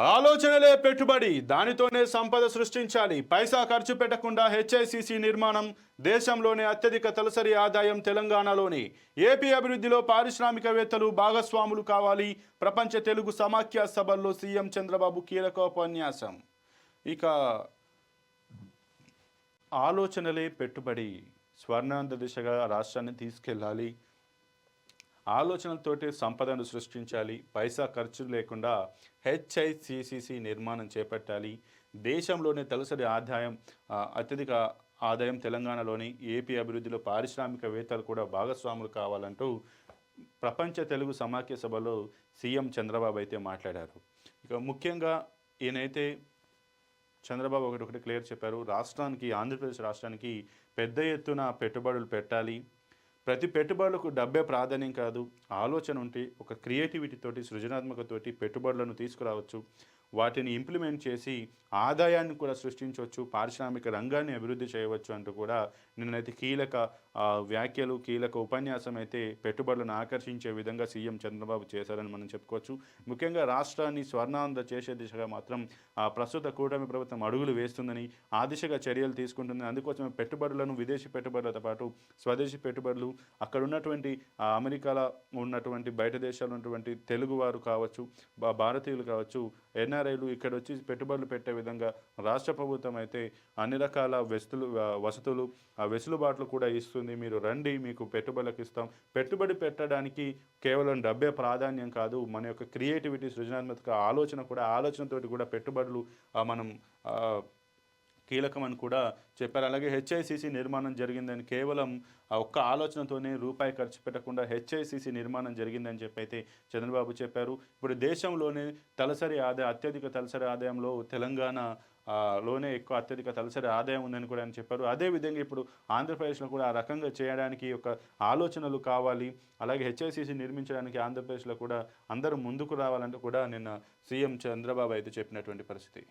ఆలోచనలే పెట్టుబడి దానితోనే సంపద సృష్టించాలి. పైసా ఖర్చు పెట్టకుండా హెచ్ఐసిసి నిర్మాణం దేశంలోనే అత్యధిక తలసరి ఆదాయం తెలంగాణలోనే. ఏపీ అభివృద్ధిలో పారిశ్రామికవేత్తలు భాగస్వాములు కావాలి. ప్రపంచ తెలుగు సమాఖ్య సభల్లో సీఎం చంద్రబాబు కీలక ఉపన్యాసం ఇక ఆలోచనలే పెట్టుబడి స్వర్ణాంత దిశగా రాష్ట్రాన్ని తీసుకెళ్ళాలి. ఆలోచనలతోటి సంపదను సృష్టించాలి పైసా ఖర్చు లేకుండా హెచ్ఐసిసిసి నిర్మాణం చేపట్టాలి. దేశంలోనే తలసరి ఆదాయం అత్యధిక ఆదాయం తెలంగాణలోని ఏపీ అభివృద్ధిలో పారిశ్రామికవేత్తలు కూడా భాగస్వాములు కావాలంటూ ప్రపంచ తెలుగు సమాఖ్య సభలో సీఎం చంద్రబాబు అయితే మాట్లాడారు. ఇక ముఖ్యంగా ఈయనైతే చంద్రబాబు ఒకటి ఒకటి క్లియర్ చెప్పారు. రాష్ట్రానికి ఆంధ్రప్రదేశ్ రాష్ట్రానికి పెద్ద ఎత్తున పెట్టుబడులు పెట్టాలి. ప్రతి పెట్టుబడులకు డబ్బే ప్రాధాన్యం కాదు. ఆలోచన ఉంటే ఒక క్రియేటివిటీతోటి సృజనాత్మకతోటి పెట్టుబడులను తీసుకురావచ్చు. వాటిని ఇంప్లిమెంట్ చేసి ఆదాయాన్ని కూడా సృష్టించవచ్చు పారిశ్రామిక రంగాన్ని అభివృద్ధి చేయవచ్చు అంటూ కూడా నిన్నైతే కీలక వ్యాఖ్యలు కీలక ఉపన్యాసం అయితే పెట్టుబడులను ఆకర్షించే విధంగా సీఎం చంద్రబాబు చేశారని మనం చెప్పుకోవచ్చు. ముఖ్యంగా రాష్ట్రాన్ని స్వర్ణాంధ్ర చేసే దిశగా మాత్రం ప్రస్తుత కూటమి ప్రభుత్వం అడుగులు వేస్తుందని ఆ దిశగా చర్యలు తీసుకుంటుంది అందుకోసమే పెట్టుబడులను విదేశీ పెట్టుబడులతో పాటు స్వదేశీ పెట్టుబడులు అక్కడ ఉన్నటువంటి అమెరికాలో ఉన్నటువంటి బయట దేశాలు ఉన్నటువంటి తెలుగువారు కావచ్చు భారతీయులు కావచ్చు ఎన్ఆర్ ఎన్ఆర్ఐలు ఇక్కడ వచ్చి పెట్టుబడులు పెట్టే విధంగా రాష్ట్ర ప్రభుత్వం అయితే అన్ని రకాల వెసులు వసతులు ఆ వెసులుబాట్లు కూడా ఇస్తుంది. మీరు రండి మీకు పెట్టుబడులకు ఇస్తాం. పెట్టుబడి పెట్టడానికి కేవలం డబ్బే ప్రాధాన్యం కాదు మన యొక్క క్రియేటివిటీ సృజనాత్మక ఆలోచన కూడా ఆలోచనతోటి కూడా పెట్టుబడులు మనం కీలకమని కూడా చెప్పారు. అలాగే హెచ్ఐసిసి నిర్మాణం జరిగిందని కేవలం ఒక్క ఆలోచనతోనే రూపాయి ఖర్చు పెట్టకుండా హెచ్ఐసిసి నిర్మాణం జరిగిందని చెప్పి అయితే చంద్రబాబు చెప్పారు. ఇప్పుడు దేశంలోనే తలసరి ఆదాయ అత్యధిక తలసరి ఆదాయంలో తెలంగాణ లోనే ఎక్కువ అత్యధిక తలసరి ఆదాయం ఉందని కూడా ఆయన చెప్పారు. అదేవిధంగా ఇప్పుడు ఆంధ్రప్రదేశ్లో కూడా ఆ రకంగా చేయడానికి ఒక ఆలోచనలు కావాలి. అలాగే హెచ్ఐసిసి నిర్మించడానికి ఆంధ్రప్రదేశ్లో కూడా అందరూ ముందుకు రావాలంటూ కూడా నిన్న సీఎం చంద్రబాబు అయితే చెప్పినటువంటి పరిస్థితి.